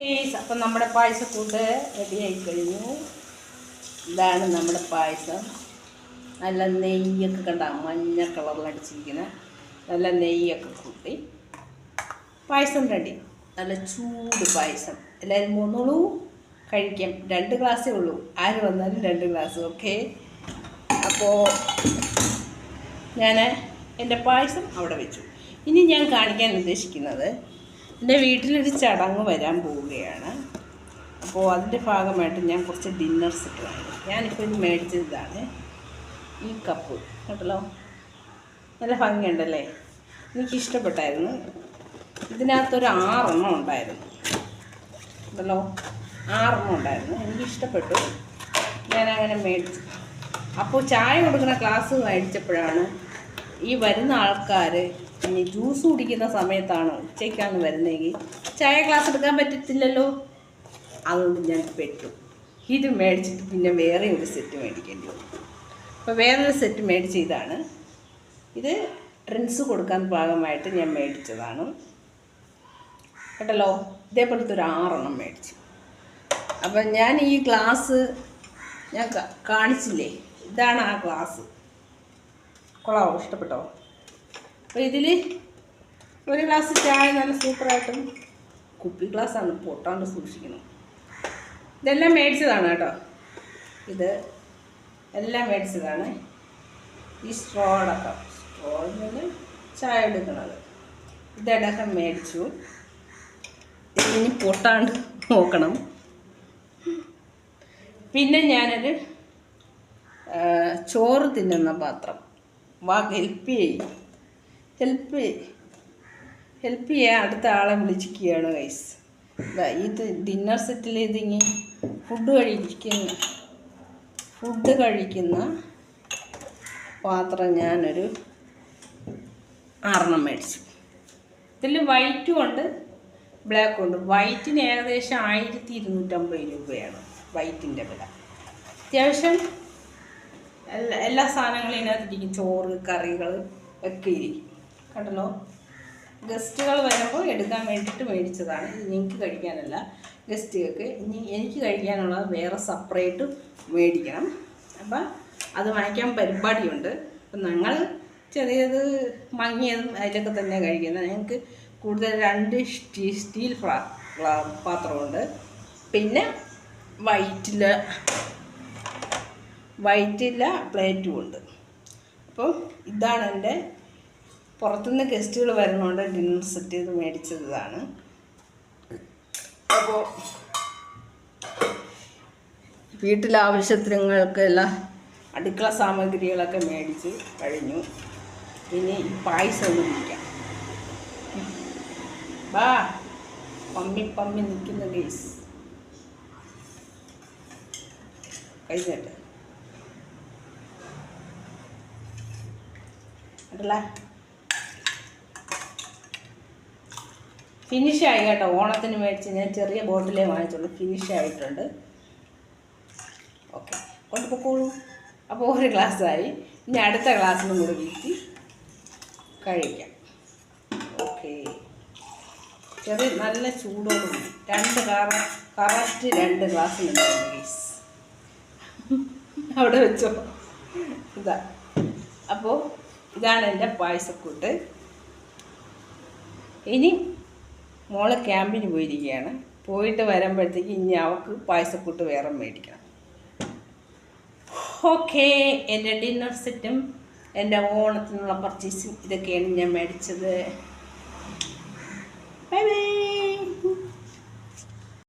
അപ്പം നമ്മുടെ പായസക്കൂട്ട് റെഡിയായി കഴിഞ്ഞു ഇതാണ് നമ്മുടെ പായസം. നല്ല നെയ്യൊക്കെ കണ്ട മഞ്ഞ കളറിൽ അടിച്ചിരിക്കുന്ന. നല്ല നെയ്യൊക്കെ കൂട്ടി പായസം റെഡി നല്ല ചൂട് പായസം. എല്ലാവരും മൂന്നോളൂ കഴിക്കാം. രണ്ട് ഗ്ലാസ്സേ ഉള്ളൂ. ആര് വന്നാലും രണ്ട് ഗ്ലാസ് ഓക്കെ അപ്പോൾ ഞാൻ എന്റെ പായസം അവിടെ വെച്ചു. ഇനി ഞാൻ കാണിക്കാൻ ഉദ്ദേശിക്കുന്നത് എന്റെ വീട്ടിലൊരു ചടങ്ങ് വരാൻ പോവുകയാണ്. അപ്പോൾ അതിന്റെ ഭാഗമായിട്ട് ഞാൻ കുറച്ച് ഡിന്നർ സെറ്റ് വാങ്ങി ഞാനിപ്പോൾ ഇത് മേടിച്ചതാണ് ഈ കപ്പ് കേട്ടല്ലോ? നല്ല ഭംഗിയുണ്ടല്ലേ? എനിക്കിഷ്ടപ്പെട്ടായിരുന്നു. ഇതിനകത്തൊരു ആറെണ്ണം ഉണ്ടായിരുന്നു. ഉണ്ടല്ലോ ആറെണ്ണം ഉണ്ടായിരുന്നു. എനിക്കിഷ്ടപ്പെട്ടു. ഞാനങ്ങനെ മേടിച്ചു. അപ്പോൾ ചായ കൊടുക്കുന്ന ക്ലാസ് മേടിച്ചപ്പോഴാണ് ഈ വരുന്ന ആൾക്കാർ ഇനി ജ്യൂസ് കുടിക്കുന്ന സമയത്താണ് ഉച്ചയ്ക്കാണ് വരുന്നതെങ്കിൽ ചായ ക്ലാസ് എടുക്കാൻ പറ്റത്തില്ലല്ലോ? അതുകൊണ്ട് ഞാൻ പെട്ടു. ഇത് മേടിച്ചിട്ട് പിന്നെ വേറെ ഒരു സെറ്റ് മേടിക്കേണ്ടി വന്നു. അപ്പോൾ വേറൊരു സെറ്റ് മേടിച്ച ഇതാണ്. ഇത് ഡ്രിങ്ക്സ് കൊടുക്കാൻ ഭാഗമായിട്ട് ഞാൻ മേടിച്ചതാണ്. കേട്ടല്ലോ ഇതേപോലത്തെ ഒരു ആറെണ്ണം മേടിച്ചു. അപ്പം ഞാൻ ഈ ഗ്ലാസ് ഞാൻ കാണിച്ചില്ലേ? ഇതാണ് ആ ഗ്ലാസ് കൊള്ളാവോ? ഇഷ്ടപ്പെട്ടോ? അപ്പോൾ ഇതിൽ ഒരു ഗ്ലാസ് ചായ നല്ല സൂപ്പറായിട്ടും കുപ്പി ഗ്ലാസ്സാണ് പൊട്ടാണ്ട് സൂക്ഷിക്കുന്നത് ഇതെല്ലാം മേടിച്ചതാണ് കേട്ടോ. ഇത് എല്ലാം മേടിച്ചതാണ്. ഈ സ്ട്രോ അടക്കം സ്ട്രോ നിന്ന് ചായ എടുക്കുന്നത് ഇതടക്കം മേടിച്ചു. ഇനി പൊട്ടാണ്ട് നോക്കണം. പിന്നെ ഞാനൊരു ചോറ് തിന്നുന്ന പാത്രം. വാ ഹെൽപ്പ് ചെയ്യും. ഹെൽപ്പ് ഹെൽപ്പ് ചെയ്യാൻ അടുത്ത ആളെ വിളിച്ചിരിക്കുകയാണ് ഗൈസ് ഇത് ഡിന്നർ സെറ്റിൽ ഇതിങ്ങി ഫുഡ് കഴിക്കുന്ന ഫുഡ് കഴിക്കുന്ന പാത്രം ഞാനൊരു ആറെണ്ണം മേടിച്ചു. ഇതിൽ വൈറ്റും ഉണ്ട് ബ്ലാക്കും ഉണ്ട്. വൈറ്റിന് ഏകദേശം ആയിരത്തി ഇരുന്നൂറ്റമ്പത് രൂപയാണ് വൈറ്റിന്റെ വില. അത്യാവശ്യം എല്ലാ എല്ലാ സാധനങ്ങളും ഇതിനകത്തിരിക്കും ചോറ് കറികൾ ഒക്കെ ഇരിക്കും. കണ്ടല്ലോ? ഗസ്റ്റുകൾ വരുമ്പോൾ എടുക്കാൻ വേണ്ടിയിട്ട് മേടിച്ചതാണ്. ഇത് നിങ്ങൾക്ക് കഴിക്കാനല്ല. ഗസ്റ്റുകൾക്ക് ഇനി എനിക്ക് കഴിക്കാനുള്ളത് വേറെ സെപ്പറേറ്റ് മേടിക്കണം. അപ്പം അത് വാങ്ങിക്കാൻ പരിപാടിയുണ്ട്. അപ്പം ഞങ്ങൾ ചെറിയത് മങ്ങിയതും അതിലൊക്കെ തന്നെ കഴിക്കുന്നത്. ഞങ്ങൾക്ക് കൂടുതൽ രണ്ട് സ്റ്റീ സ്റ്റീൽ പാത്രമുണ്ട്. പിന്നെ വൈറ്റില വൈറ്റില പ്ലേറ്റും ഉണ്ട് അപ്പോൾ ഇതാണ് എന്റെ പുറത്തുനിന്ന് ഗസ്റ്റുകൾ വരുന്നതുകൊണ്ട് ഡിന്നർ സെറ്റ് ചെയ്ത് മേടിച്ചതാണ്. അപ്പോൾ വീട്ടിലെ ആവശ്യത്തിനങ്ങൾക്കെല്ലാം അടുക്കള സാമഗ്രികളൊക്കെ മേടിച്ച് കഴിഞ്ഞു. ഇനി പായസം ഒന്ന് കുടിക്കാം. ബാ പമ്മി പമ്മി നിൽക്കുന്ന ഗേസ്. കഴിഞ്ഞിട്ട്. അതല്ല ഫിനിഷ് ആയി കേട്ടോ. ഓണത്തിന് മേടിച്ച് ഞാൻ ചെറിയ ബോട്ടിലേ വാങ്ങിച്ചുള്ളൂ. ഫിനിഷ് ആയിട്ടുണ്ട്. ഓക്കെ കൊണ്ടുപോക്കോളൂ അപ്പോൾ ഒരു ഗ്ലാസ് ആയി. ഇനി അടുത്ത ഗ്ലാസ്സിനും കൂടെ വീഴ്ത്തി കഴിക്കാം. ഓക്കെ ചെറിയ നല്ല ചൂടോടും രണ്ട് കറ കറക്റ്റ് രണ്ട് ഗ്ലാസ് അവിടെ വെച്ചോ. ഇതാ. അപ്പോൾ ഇതാണ് എന്റെ പായസക്കൂട്ട്. ഇനി മോൾ ക്യാമ്പിന് പോയിരിക്കുകയാണ്. പോയിട്ട് വരുമ്പോഴത്തേക്ക് ഇനി അവൾക്ക് പായസക്കൂട്ട് വേറെ മേടിക്കണം. ഓക്കെ എന്റെ ഡിന്നർ സെറ്റും എന്റെ ഓണത്തിനുള്ള പർച്ചേസും ഇതൊക്കെയാണ് ഞാൻ മേടിച്ചത്. Bye bye.